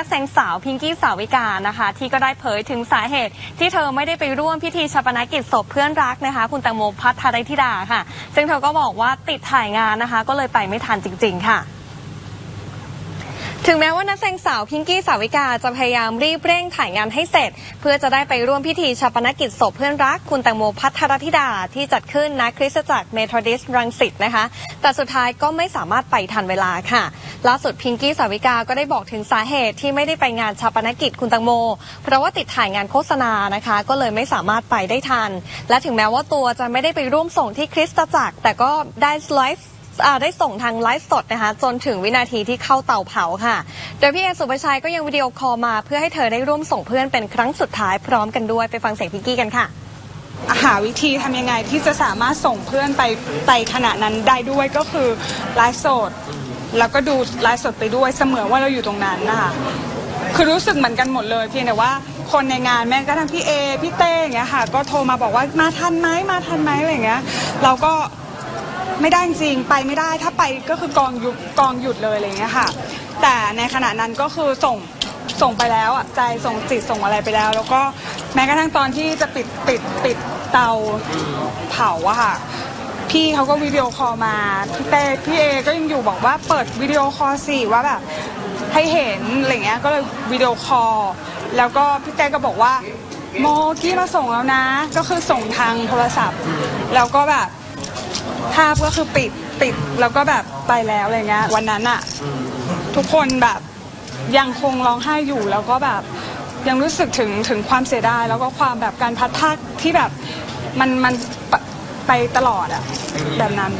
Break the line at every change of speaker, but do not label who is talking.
นักแสดงสาวพิงกี้สาวิกานะคะ ที่ก็ได้เผยถึงสาเหตุ ที่เธอไม่ได้ไปร่วมพิธีชาปนกิจศพเพื่อนรักนะคะ คุณแตงโมพัทรธิดาค่ะ ซึ่งเธอก็บอกว่าติดถ่ายงานนะคะ ก็เลยไปไม่ทันจริง ๆ ค่ะ ถึงแม้ว่านักแสดงสาวพิงกี้สาวิกาจะพยายามรีบเร่งถ่ายงานให้เสร็จ เพื่อจะได้ไปร่วมพิธีชาปนกิจศพเพื่อนรักคุณแตงโมพัทรธิดาที่จัดขึ้นณคริสตจักรเมทอดิสรังสิตนะคะ แต่สุดท้ายก็ไม่สามารถไปทันเวลาค่ะ ล่าสุดพิงกี้สาวิกาก็ได้บอกถึงสาเหตุที่ไม่ได้ไปงานชาปนกิจคุณแตงโม เพราะว่าติดถ่ายงานโฆษณานะคะ ก็เลยไม่สามารถไปได้ทัน และถึงแม้ว่าตัวจะไม่ได้ไปร่วมส่งที่คริสตจักรแต่ก็ได้ไลฟ์ ได้ส่งทางไลฟ์สดนะคะ จนถึงวินาทีที่เข้าเตาเผาค่ะ โดยพี่เอสุภชัยก็ยังวิดีโอคอลมาเพื่อให้เธอได้ร่วมส่งเพื่อนเป็นครั้งสุดท้ายพร้อมกันด้วยไปฟังเสียงพิงกี้กันค่ะ
หาวิธีทำยังไงที่จะสามารถส่งเพื่อนไปไปขณะนั้นได้ด้วยก็คือไลฟ์สดแล้วก็ดูไลฟ์สดไปด้วยเสมือนว่าเราอยู่ตรงนั้นนะคะคือรู้สึกเหมือนกันหมดเลยเพียงแต่ว่าคนในงานแม้กระทั่งพี่เอพี่เต้อย่างเงี้ยค่ะ ก็โทรมาบอกว่ามาทันไหมมาทันไหมอะไรเงี้ยเราก็ ไม่ได้จริงไปไม่ได้ถ้าไปก็คือกองหยุดกองหยุดเลยอะไรเงี้ยค่ะ แต่ในขณะนั้นก็คือส่งส่งไปแล้วอะใจส่งจิตส่งอะไรไปแล้ว แล้วก็แม้กระทั่งตอนที่จะปิดปิดปิดเตาเผาอะค่ะพี่เขาก็วิดีโอคอลมาพี่เต้พี่เอก็ยังอยู่บอกว่าเปิดวิดีโอคอลสิว่าแบบให้เห็นอะไรเงี้ยก็เลยวิดีโอคอลแล้วก็พี่เต้ก็บอกว่าโมกี้มาส่งแล้วนะ ก็คือส่งทางโทรศัพท์ แล้วก็แบบ ภาพก็คือปิดปิดแล้วก็แบบไปแล้วอะไรเงี้ยวันนั้นอะทุกคนแบบยังคงร้องไห้อยู่แล้วก็แบบยังรู้สึกถึงถึงความเสียดายแล้วก็ความแบบการพัดพรากที่แบบมันมันไปไปตลอดอะแบบนั้น